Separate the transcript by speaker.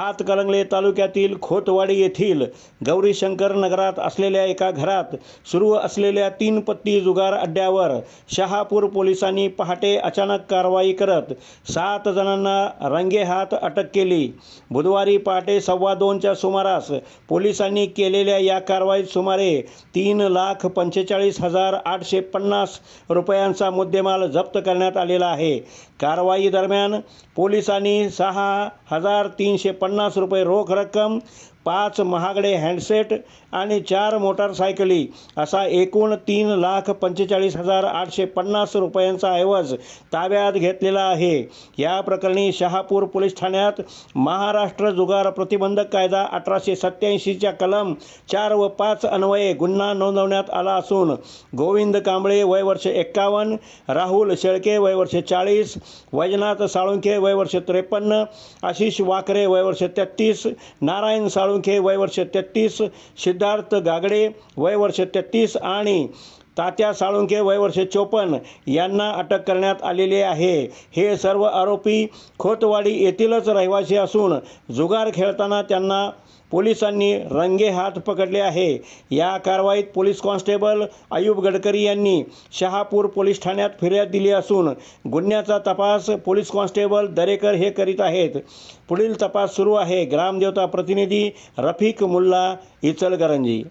Speaker 1: हातकलंगले तालुक्यातील खोतवाडी येथील गौरीशंकर नगरात असलेल्या एका घरात सुरू असलेल्या तीन पत्ती जुगार अड्ड्यावर शहापूर पोलिसांनी पहाटे अचानक कारवाई करत सात जणांना रंगेहात अटक केली. बुधवारी पहाटे सव्वा दोनच्या सुमारास पोलिसांनी केलेल्या या कारवाईत सुमारे तीन लाख पंचेचाळीस हजार आठशे पन्नास रुपयांचा मुद्देमाल जप्त करण्यात आलेला आहे. कारवाई दरम्यान पोलिसांनी सहा हजार तीनशे पन्नास पन्नास रुपये रोख रक्कम पाच महागडे हँडसेट आणि चार मोटारसायकली. असा एकूण तीन लाख पंचेचाळीस हजार आठशे पन्नास रुपयांचा ऐवज ताब्यात घेतलेला आहे. या प्रकरणी शहापूर पोलीस ठाण्यात महाराष्ट्र जुगार प्रतिबंधक कायदा अठराशे सत्याऐंशीच्या कलम चार व पाच अन्वये गुन्हा नोंदवण्यात आला असून गोविंद कांबळे वय वर्ष एक्कावन्न राहुल शेळके वय वर्ष चाळीस वैजनाथ साळुंखे वय वर्ष त्रेपन्न आशिष वाकरे वय वर्ष तेहत्तीस नारायण साळुंखे वय वर्ष तेहत्तीस सिद्धार्थ गागडे वय वर्ष तेहत्तीस आणि तात्या साळुंखे वयवर्ष चोपन्न यांना अटक करण्यात आलेली आहे. हे सर्व आरोपी खोतवाडी येथीलच रहिवासी असून जुगार खेळताना त्यांना पोलिसांनी रंगेहात पकडले आहे. या कारवाईत पोलीस कॉन्स्टेबल अयूब गडकरी यांनी शहापूर पोलीस ठाण्यात फिर्याद दिली असून गुन्ह्याचा तपास पोलीस कॉन्स्टेबल दरेकर हे करीत आहेत. पुढील तपास सुरू आहे. ग्रामदेवता प्रतिनिधी रफिक मुल्ला इचलकरंजी.